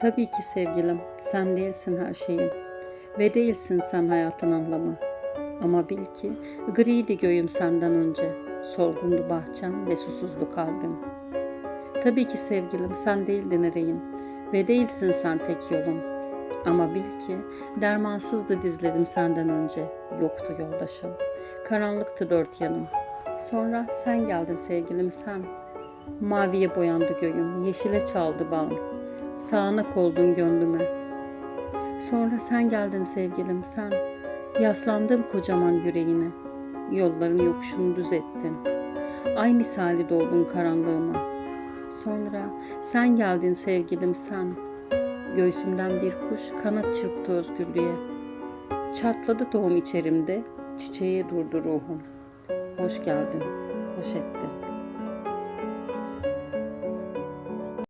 Tabii ki sevgilim, sen değilsin her şeyim. Ve değilsin sen hayatın anlamı. Ama bil ki griydi göğüm senden önce. Solgundu bahçem ve susuzdu kalbim. Tabii ki sevgilim, sen değildin ereğim. Ve değilsin sen tek yolum. Ama bil ki dermansızdı dizlerim senden önce. Yoktu yoldaşım. Karanlıktı dört yanım. Sonra sen geldin sevgilim sen. Maviye boyandı göğüm, yeşile çaldı bağım. Sağanak oldun gönlüme. Sonra sen geldin sevgilim sen. Yaslandım kocaman yüreğine. Yolların yokuşunu düz ettin. Ay misali doldun karanlığıma. Sonra sen geldin sevgilim sen. Göğsümden bir kuş kanat çırptı özgürlüğe. Çatladı tohum içerimde, çiçeğe durdu ruhum. Hoş geldin, hoş ettin.